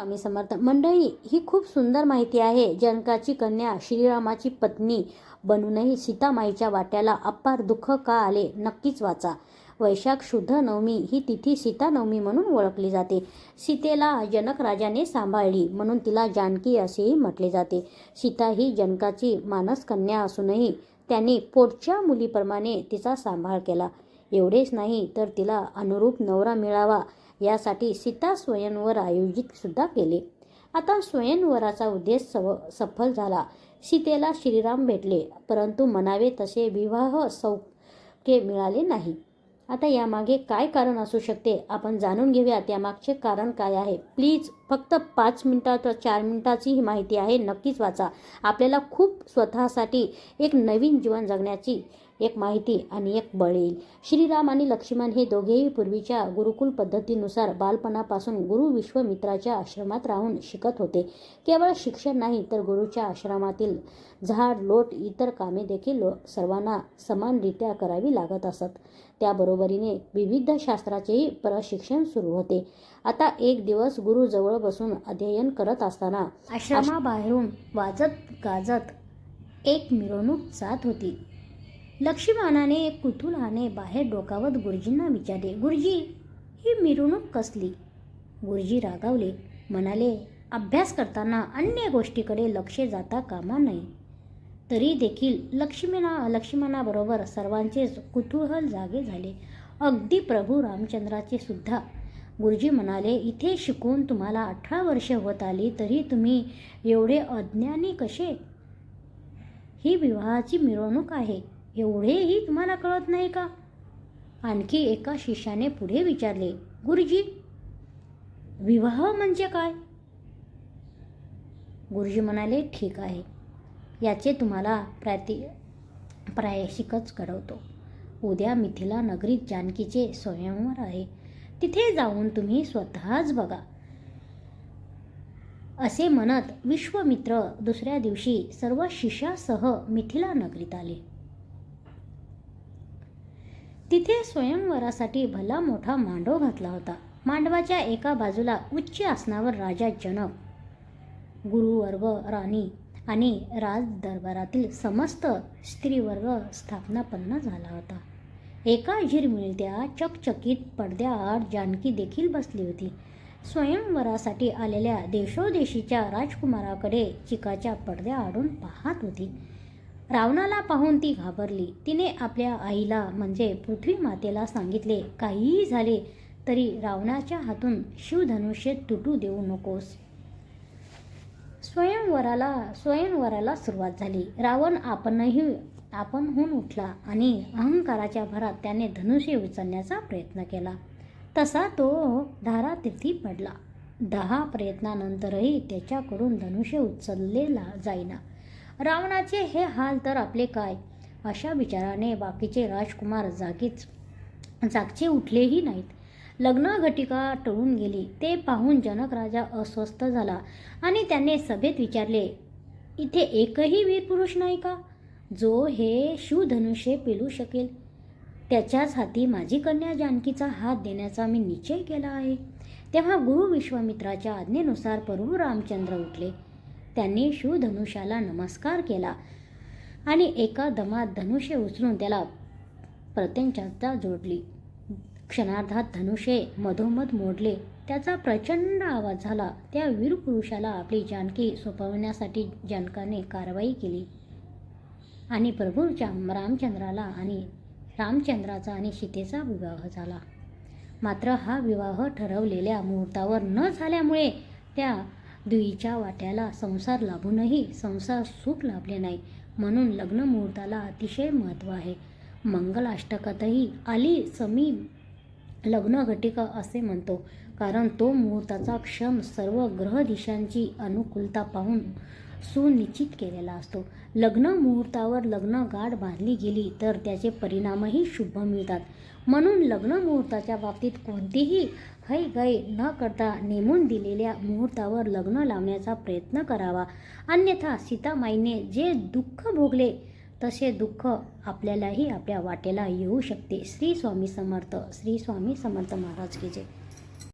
स्वामी समर्थ. मंडळी ही खूप सुंदर माहिती आहे. जनकाची कन्या श्रीरामाची पत्नी बनूनही सीतामाईच्या वाट्याला अपार दुःख का आले नक्कीच वाचा. वैशाख शुद्ध नवमी ही तिथी सीता नवमी म्हणून ओळखली जाते. सीतेला जनक राजाने सांभाळली म्हणून तिला जानकी असेही म्हटले जाते. सीता ही जनकाची मानस कन्या असूनही त्यांनी पोटच्या मुलीप्रमाणे तिचा सांभाळ केला. एवढेच नाही तर तिला अनुरूप नवरा मिळावा यासाठी सीता स्वयंवर आयोजित सुद्धा केले. आता स्वयंवराचा उद्देश सव सफल झाला. सीतेला श्रीराम भेटले परंतु म्हणावे तसे विवाह सौख्य मिळाले नाही. आता यामागे काय कारण असू शकते? आपण जाणून घेऊया त्यामागचे कारण काय आहे. प्लीज फक्त पाच मिनटात चार मिनटाची ही माहिती आहे. नक्कीच वाचा. आपल्याला खूप स्वतःसाठी एक नवीन जीवन जगण्याची एक माहिती आणि एक बळ येईल. श्रीराम आणि लक्ष्मण हे दोघेही पूर्वीच्या गुरुकुल पद्धतीनुसार बालपणापासून गुरु विश्वमित्राच्या आश्रमात राहून शिकत होते. केवळ शिक्षण नाही तर गुरुच्या आश्रमातील झाड लोट इतर कामे देखील सर्वांना समानरित्या करावी लागत असत. त्याबरोबरीने विविध शास्त्राचेही प्रशिक्षण सुरू होते. आता एक दिवस गुरु जवळ बसून अध्ययन करत असताना आश्रमाबाहेरून वाजत गाजत एक मिरवणूक जात होती. लक्ष्मणाने एक कुतूहलाने बाहेर डोकावत गुरुजींना विचारले गुरुजी ही मिरवणूक कसली? गुरुजी रागावले म्हणाले अभ्यास करताना अन्य गोष्टीकडे लक्ष जाता कामा नये. तरी देखील लक्ष्मीना लक्ष्मणाबरोबर सर्वांचेच कुतूहल जागे झाले. अगदी प्रभू रामचंद्राचे सुद्धा. गुरुजी म्हणाले इथे शिकून तुम्हाला अठरा वर्षे होत आली तरी तुम्ही एवढे अज्ञानी कसे? ही विवाहाची मिरवणूक आहे. एवढेही तुम्हाला कळत नाही का? आणखी एका शिष्याने पुढे विचारले गुरुजी विवाह म्हणजे काय? गुरुजी म्हणाले ठीक आहे याचे तुम्हाला प्राति प्रायशिकच घडवतो उद्या मिथिला नगरीत जानकीचे स्वयंवर आहे. तिथे जाऊन तुम्ही स्वतःच बघा. असे म्हणत विश्वमित्र दुसऱ्या दिवशी सर्व शिष्यासह मिथिला नगरीत आले. तिथे स्वयंवरासाठी भला मोठा मांडव घातला होता. मांडवाच्या एका बाजूला उच्च आसनावर राजा जनक गुरुवर्ग राणी आणि राज दरबारातील समस्त स्त्रीवर्ग स्थापनापन्न झाला होता. एका झिरमिळत्या चकचकीत पडद्याआड जानकी देखील बसली होती. स्वयंवरासाठी आलेल्या देशोदेशीच्या राजकुमाराकडे चिकाच्या पडद्या आडून पाहत होती. रावणाला पाहून ती घाबरली. तिने आपल्या आईला म्हणजे पृथ्वी मातेला सांगितले काहीही झाले तरी रावणाच्या हातून शिवधनुष्य तुटू देऊ नकोस. स्वयंवराला स्वयंवराला सुरुवात झाली. रावण आपणही आपणहून उठला आणि अहंकाराच्या भरात त्याने धनुष्य उचलण्याचा प्रयत्न केला. तसा तो धारातीर्थी पडला. दहा प्रयत्नानंतरही त्याच्याकडून धनुष्य उचललेला जाईना. रावणाचे हे हाल तर आपले काय? अशा विचाराने बाकीचे राजकुमार जागीच जागचे उठलेही नाहीत. लग्न घटिका टळून गेली. ते पाहून जनक राजा अस्वस्थ झाला आणि त्याने सभेत विचारले इथे एकही वीर पुरुष नाही का? जो हे शिवधनुष्य पेलू शकेल? त्याच्याच हाती माझी कन्या जानकीचा हात देण्याचा मी निश्चय केला आहे. तेव्हा गुरु विश्वामित्राच्या आज्ञेनुसार प्रभू रामचंद्र उठले. त्यांनी शिवधनुष्याला नमस्कार केला आणि एका दमात धनुष्य उचलून त्याला प्रत्यंचा जोडली. क्षणार्धात धनुष्य मधोमध मोडले. त्याचा प्रचंड आवाज झाला. त्या वीर पुरुषाला आपली जानकी सोपवण्यासाठी जनकाने कारवाई केली. आणि प्रभूच्या रामचंद्राला आणि रामचंद्राचा आणि सीतेचा विवाह झाला. मात्र हा विवाह ठरवलेल्या मुहूर्तावर न झाल्यामुळे त्या दुईच्या वाट्याला संसार लाभूनही संसार सुख लाभले नाही. म्हणून लग्न मुहूर्ताला अतिशय महत्त्व आहे. मंगलाष्टकातही आली समी लग्न घटिका असे म्हणतो. कारण तो मुहूर्ताचा क्षम सर्व ग्रह दिशांची अनुकूलता पाहून सुनिश्चित केलेला असतो. लग्न मुहूर्तावर लग्न गाठ बांधली गेली तर त्याचे परिणामही शुभ मिळतात. म्हणून लग्न मुहूर्ताच्या बाबतीत कोणतीही हैगय न करता नेमून दिलेल्या मुहूर्तावर लग्न लावण्याचा प्रयत्न करावा. अन्यथा सीतामाईने जे दुःख भोगले तसे दुःख आपल्यालाही आपल्या वाटेला येऊ शकते. श्री स्वामी समर्थ श्री स्वामी समर्थ महाराज की जय.